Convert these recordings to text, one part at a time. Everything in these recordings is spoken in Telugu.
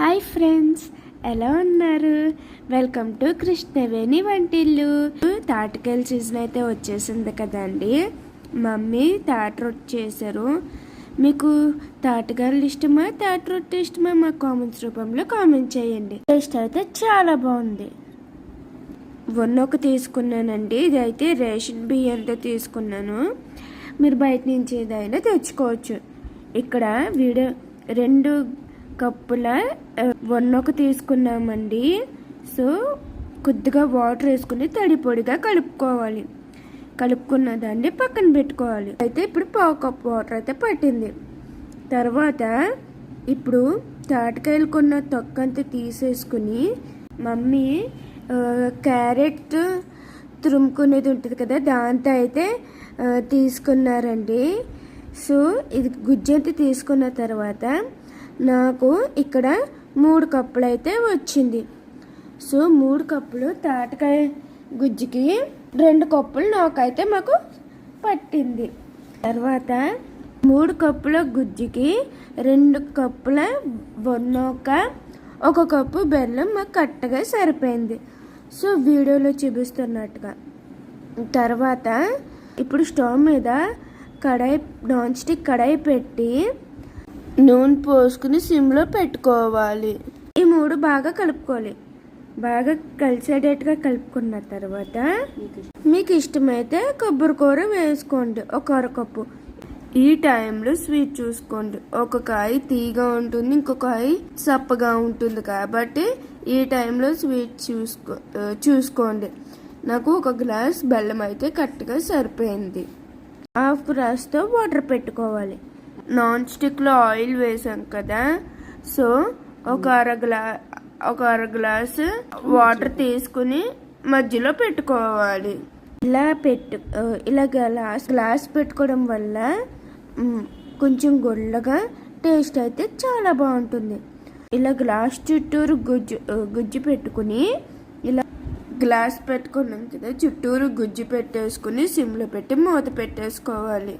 హాయ్ ఫ్రెండ్స్ ఎలా ఉన్నారు? వెల్కమ్ టు కృష్ణవేణి వంటిల్లు. తాటికాయల సీజన్ అయితే వచ్చేసింది కదండి. మమ్మీ తాటి రొట్టె చేశారు. మీకు తాటికాయలు ఇష్టమా తాటి రొట్టె ఇష్టమా? మా కామెంట్స్ రూపంలో కామెంట్ చేయండి. టేస్ట్ అయితే చాలా బాగుంది. వన్ ఒక తీసుకున్నానండి. ఇదైతే రేషన్ బియ్యంతో తీసుకున్నాను. మీరు బయట నుంచి ఏదైనా తెచ్చుకోవచ్చు. ఇక్కడ వీడియో రెండు కప్పుల వన్ వన్నొక తీసుకున్నామండి. సో కొద్దిగా వాటర్ వేసుకుని తడి పొడిగా కలుపుకోవాలి. కలుపుకున్న దాన్ని పక్కన పెట్టుకోవాలి. అయితే ఇప్పుడు పావు కప్పు వాటర్ అయితే పట్టింది. తర్వాత ఇప్పుడు తాటికాయలు కొన్న తొక్కంతా తీసేసుకుని మమ్మీ క్యారెట్ తురుముకునేది ఉంటుంది కదా దాంతో అయితే తీసుకున్నారండి. సో ఇది గుజ్జంతా తీసుకున్న తర్వాత నాకు ఇక్కడ మూడు కప్పులు అయితే వచ్చింది. సో మూడు కప్పులు తాటకాయ గుజ్జుకి రెండు కప్పులు నాకైతే మాకు పట్టింది. తర్వాత మూడు కప్పుల గుజ్జుకి రెండు కప్పుల వన్నోక ఒక కప్పు బెల్లం మాకు కరెక్ట్గా సరిపోయింది. సో వీడియోలో చూపిస్తున్నట్టుగా. తర్వాత ఇప్పుడు స్టవ్ మీద కడాయి నాన్ స్టిక్ కడాయి పెట్టి నూనె పోసుకుని సిమ్లో పెట్టుకోవాలి. ఈ మూడు బాగా కలుపుకోవాలి. బాగా కలిసేటట్టుగా కలుపుకున్న తర్వాత మీకు ఇష్టమైతే కొబ్బరి కూర వేసుకోండి. ఒక అరకప్పు. ఈ టైంలో స్వీట్ చూసుకోండి. ఒక కాయ తీగా ఉంటుంది ఇంకొక కాయ చప్పగా ఉంటుంది కాబట్టి ఈ టైంలో స్వీట్ చూసుకో చూసుకోండి. నాకు ఒక గ్లాస్ బెల్లం అయితే కరెక్ట్గా సరిపోయింది. హాఫ్ గ్లాస్తో వాటర్ పెట్టుకోవాలి. నాన్ స్టిక్లో ఆయిల్ వేసాం కదా. సో ఒక అర గ్లా ఒక అర గ్లాస్ వాటర్ తీసుకుని మధ్యలో పెట్టుకోవాలి. ఇలా పెట్టు ఇలా గ్లాస్ గ్లాస్ పెట్టుకోవడం వల్ల కొంచెం గొల్లగా టేస్ట్ అయితే చాలా బాగుంటుంది. ఇలా గ్లాస్ చుట్టూరు గుజ్జు గుజ్జు పెట్టుకుని ఇలా గ్లాస్ పెట్టుకున్నాం కదా చుట్టూరు గుజ్జు పెట్టేసుకుని సిమ్లో పెట్టి మూత పెట్టేసుకోవాలి.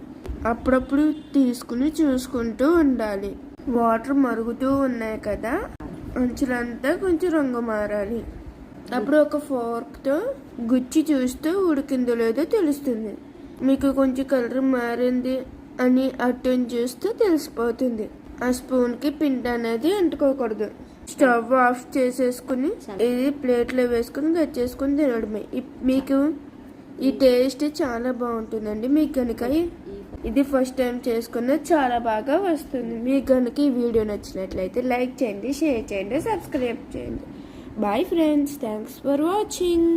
అప్పుడప్పుడు తీసుకుని చూసుకుంటూ ఉండాలి. వాటర్ మరుగుతూ ఉన్నాయి కదా అంచులంతా కొంచెం రంగు మారాలి. అప్పుడు ఒక ఫోర్క్తో గుచ్చి చూస్తూ ఉడికిందో లేదో తెలుస్తుంది. మీకు కొంచెం కలర్ మారింది అని అటు చూస్తే తెలిసిపోతుంది. ఆ స్పూన్కి పిండి అనేది అంటుకోకూడదు స్టవ్ ఆఫ్ చేసేసుకుని ఇది ప్లేట్లో వేసుకుని గచ్చేసుకుని తినడమే. ఇప్- మీకు ఈ టేస్ట్ చాలా బాగుంటుందండి. మీకు కనుక ఇది ఫస్ట్ టైం చేసుకున్న చాలా బాగా వస్తుంది. మీకు కనుక ఈ వీడియో నచ్చినట్లయితే లైక్ చేయండి షేర్ చేయండి సబ్స్క్రైబ్ చేయండి. Bye friends thanks for watching